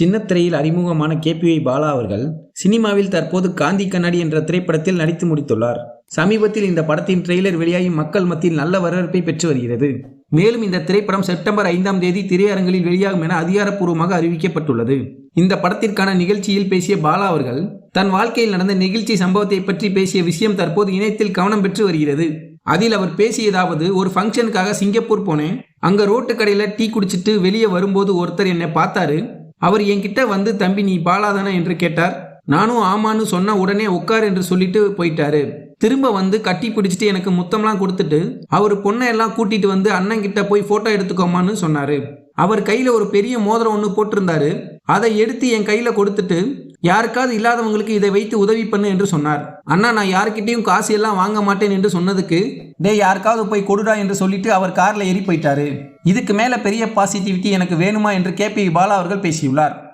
சின்னத்திரையில் அறிமுகமான கேபிஐ பாலா அவர்கள் சினிமாவில் தற்போது காந்தி கண்ணாடி என்ற திரைப்படத்தில் நடித்து முடித்துள்ளார். சமீபத்தில் இந்த படத்தின் ட்ரெய்லர் வெளியாகி மக்கள் மத்தியில் நல்ல வரவேற்பை பெற்று வருகிறது. மேலும் இந்த திரைப்படம் செப்டம்பர் ஐந்தாம் தேதி திரையரங்கில் வெளியாகும் என அதிகாரப்பூர்வமாக அறிவிக்கப்பட்டுள்ளது. இந்த படத்திற்கான நிகழ்ச்சியில் பேசிய பாலா அவர்கள் தன் வாழ்க்கையில் நடந்த நிகழ்ச்சி சம்பவத்தை பற்றி பேசிய விஷயம் தற்போது இணையத்தில் கவனம் பெற்று வருகிறது. அதில் அவர் பேசியதாவது ஒரு ஃபங்க்ஷனுக்காக சிங்கப்பூர் போனேன். அங்கே ரோட்டு கடையில் டீ குடிச்சிட்டு வெளியே வரும்போது ஒருத்தர் என்னை பார்த்தாரு. அவர் என்கிட்ட வந்து தம்பி நீ பாலாதானா? என்று கேட்டார். நானும் ஆமான்னு சொன்ன உடனே உட்கார் என்று சொல்லிட்டு போயிட்டாரு. திரும்ப வந்து கட்டி பிடிச்சிட்டு எனக்கு முத்தம்லாம் கொடுத்துட்டு அவர் பொண்ணை எல்லாம் கூட்டிட்டு வந்து அண்ணன் கிட்ட போய் போட்டோ எடுத்துக்கோமான்னு சொன்னாரு. அவர் கையில ஒரு பெரிய மோதிரம் ஒன்று போட்டிருந்தாரு. அதை எடுத்து என் கையில கொடுத்துட்டு யாருக்காவது இல்லாதவங்களுக்கு இதை வைத்து உதவி பண்ணு என்று சொன்னார். அண்ணா நான் யாருக்கிட்டையும் காசு எல்லாம் வாங்க மாட்டேன் என்று சொன்னதுக்கு டே யாருக்காவது போய் கொடுடா என்று சொல்லிட்டு அவர் கார்ல ஏறி போயிட்டாரு. இதுக்கு மேல பெரிய பாசிட்டிவிட்டி எனக்கு வேணுமா என்று கேபி பாலா அவர்கள் பேசியுள்ளார்.